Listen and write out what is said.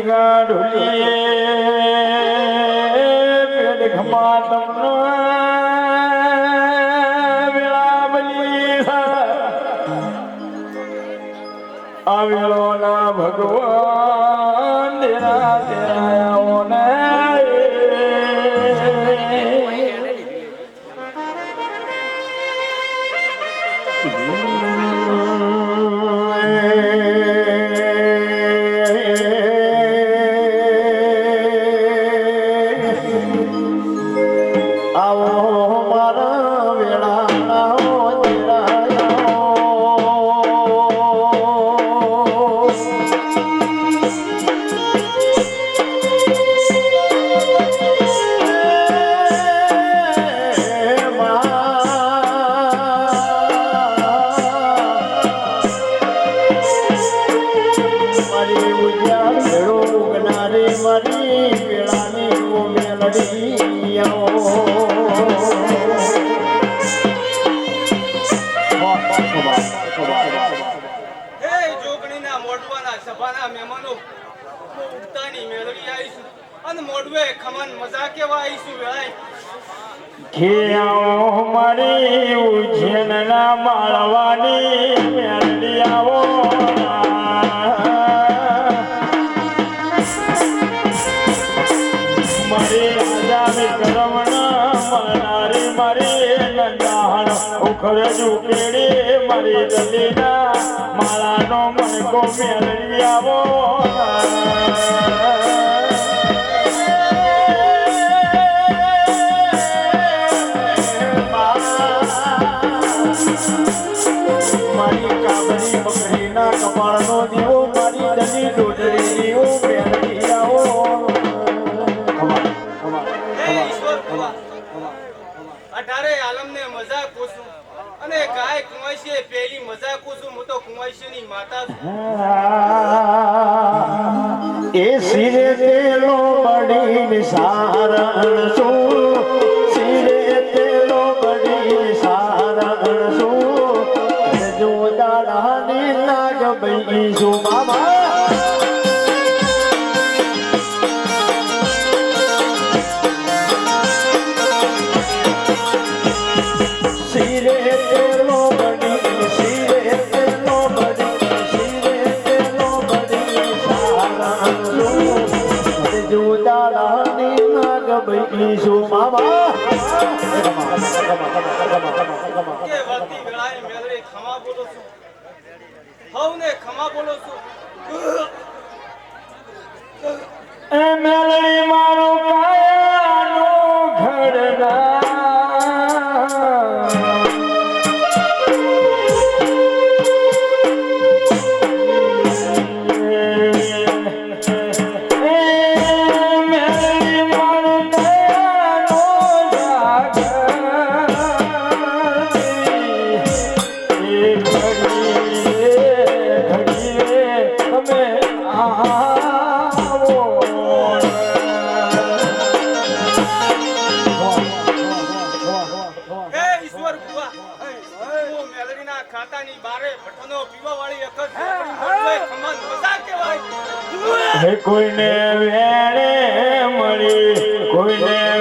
ઢોલીએ પેટ ખમા તમને વેળાવલી આવેલો ના ભગવાન તેરા તેરાયાઓ ને આવો મારી મેળવી આવીશું અને મોઢવે ખમન મજા કેવા આવીશું વેળાય ઘેયાઓ મારી ઉજ્જૈનના માળવાની મેલડી આવો. મનારી મારી નંદાહણ ઉખરે કેડી મારી દલીના માળાનો મણકો મેળવી આવો મારી અને ગાય કુંવાઈશે પેલી મજા કોશું હું તો કુંવાઈશીની માતા છું એ સિરે તેલો બડી સારણ છું. સિરે તેલો બડી નિસારણ છું. જો દાડાની નાગ બઈ શું નાગ બઈ શું મામા. કે ખમા બોલો છું. હવને ખમા બોલો છું. એ મેલડી મારું કાયાનું ઘડના એ ખાતાની બારે ભઠ્ઠનો પીવાવાળી મોઢવે ખમન મજા કેવાય હે કોઈને વેળે મળી કોઈને